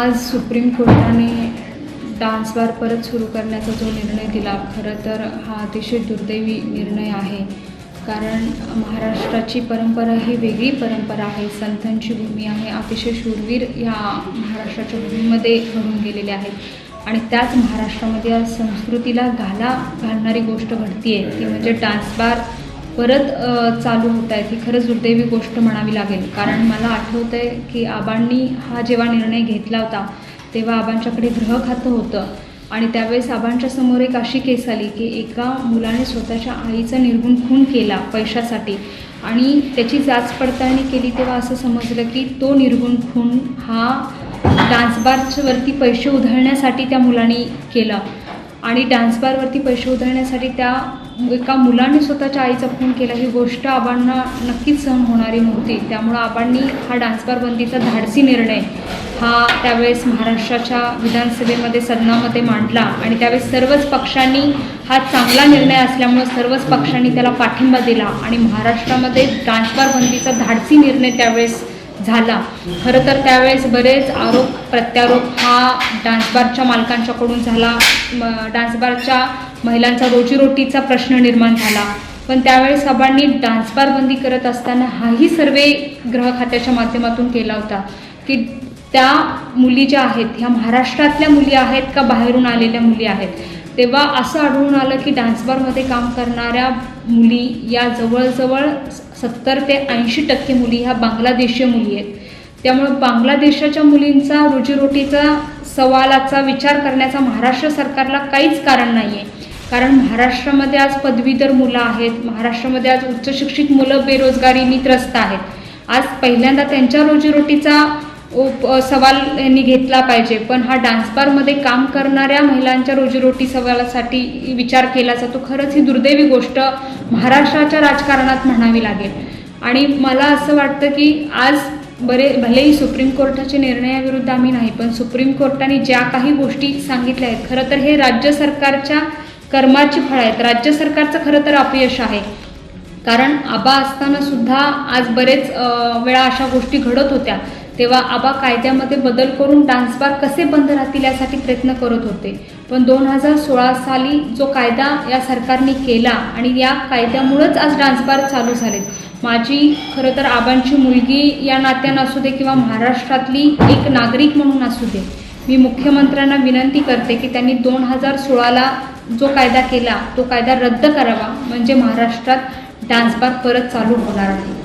आज सुप्रीम कोर्टाने dance bar परत सुरू करण्याचा जो निर्णय दिला खरं तर हा अतिशय दुर्दैवी निर्णय आहे. कारण महाराष्ट्राची परंपरा ही वेगळी परंपरा आहे. संतांची भूमी आहे. अतिशय शूरवीर या महाराष्ट्राच्या भूमीमध्ये घडून गेलेले आहेत. आणि त्याच महाराष्ट्रामध्ये आज संस्कृतीला घाला घालणारी गोष्ट घडतीये. ती म्हणजे डान्स बार परत चालू होत आहेत ही खरंच दुर्दैवी गोष्ट म्हणावी लागेल. कारण मला आठवतं आहे की आबांनी हा जेव्हा निर्णय घेतला होता तेव्हा आबांच्याकडे ग्रह खातं होतं. आणि त्यावेळेस आबांच्या समोर एक अशी केस आली की एका मुलाने स्वतःच्या आईचा निर्गुण खून केला पैशासाठी. आणि त्याची जाच पडताळणी केली तेव्हा असं समजलं की तो निर्गुण खून हा डान्स पैसे उधळण्यासाठी त्या मुलाने केला. आणि डान्स बारवरती पैसे उधळण्यासाठी त्या एका मुलाने स्वतःच्या आईचा खून केला. ही गोष्ट आबांना नक्कीच सहन होणारी नव्हती. त्यामुळं आबांनी हा डान्सबार बंदीचा धाडसी निर्णय हा त्यावेळेस महाराष्ट्राच्या विधानसभेमध्ये सदनामध्ये मांडला. आणि त्यावेळेस सर्वच पक्षांनी हा चांगला निर्णय असल्यामुळं सर्वच पक्षांनी त्याला पाठिंबा दिला. आणि महाराष्ट्रामध्ये डान्सबार बंदीचा धाडसी निर्णय त्यावेळेस झाला. खरं तर त्यावेळेस बरेच आरोप प्रत्यारोप हा डान्सबारच्या मालकांच्याकडून झाला. म- डान्सबारच्या महिलांचा रोजीरोटीचा प्रश्न निर्माण झाला. पण त्यावेळेस सभांनी डान्सबार बंदी करत असताना हाही सर्वे ग्रह खात्याच्या माध्यमातून केला होता. की त्या मुली ज्या आहेत ह्या महाराष्ट्रातल्या मुली आहेत का बाहेरून आलेल्या मुली आहेत? तेव्हा असं आढळून आलं की डान्सबारमध्ये काम करणाऱ्या मुली या जवळजवळ सत्तर ते ऐंशी टक्के मुली ह्या बांगलादेशीय मुली आहेत. त्यामुळे बांगलादेशाच्या मुलींचा रोजीरोटीचा सवालाचा विचार करण्याचा महाराष्ट्र सरकारला काहीच कारण नाही आहे कारण महाराष्ट्रामध्ये आज पदवीधर मुलं आहेत महाराष्ट्रामध्ये आज उच्च शिक्षित मुलं बेरोजगारीने त्रस्त आहेत. आज पहिल्यांदा त्यांच्या रोजीरोटीचा सवाल यांनी घेतला पाहिजे. पण हा डान्स बारमध्ये काम करणाऱ्या महिलांच्या रोजीरोटी सवालासाठी विचार केला जातो. खरंच ही दुर्दैवी गोष्ट महाराष्ट्राच्या राजकारणात म्हणावी लागेल. आणि मला असं वाटतं की आज बरे भलेही सुप्रीम कोर्टाच्या निर्णयाविरुद्ध आम्ही नाही पण सुप्रीम कोर्टाने ज्या काही गोष्टी सांगितल्या आहेत खरं तर हे राज्य सरकारच्या कर्माची फळं आहेत. राज्य सरकारचं खरं तर अपयश आहे. कारण आबा असताना सुद्धा आज बरेच वेळा अशा गोष्टी घडत होत्या. तेव्हा आबा कायद्यामध्ये बदल करून डान्स बार कसे बंद राहतील यासाठी प्रयत्न करत होते. पण दोन हजार सोळा साली जो कायदा या सरकारने केला आणि या कायद्यामुळंच आज डान्स बार चालू झालेत. माझी खरं तर आबांची मुलगी या नात्यानं असू दे किंवा महाराष्ट्रातली एक नागरिक म्हणून असू दे मी मुख्यमंत्र्यांना विनंती करते की त्यांनी दोन हजार सोळाला जो कायदा केला तो कायदा रद्द करावा. म्हणजे महाराष्ट्रात डान्स बार परत चालू होणार आहे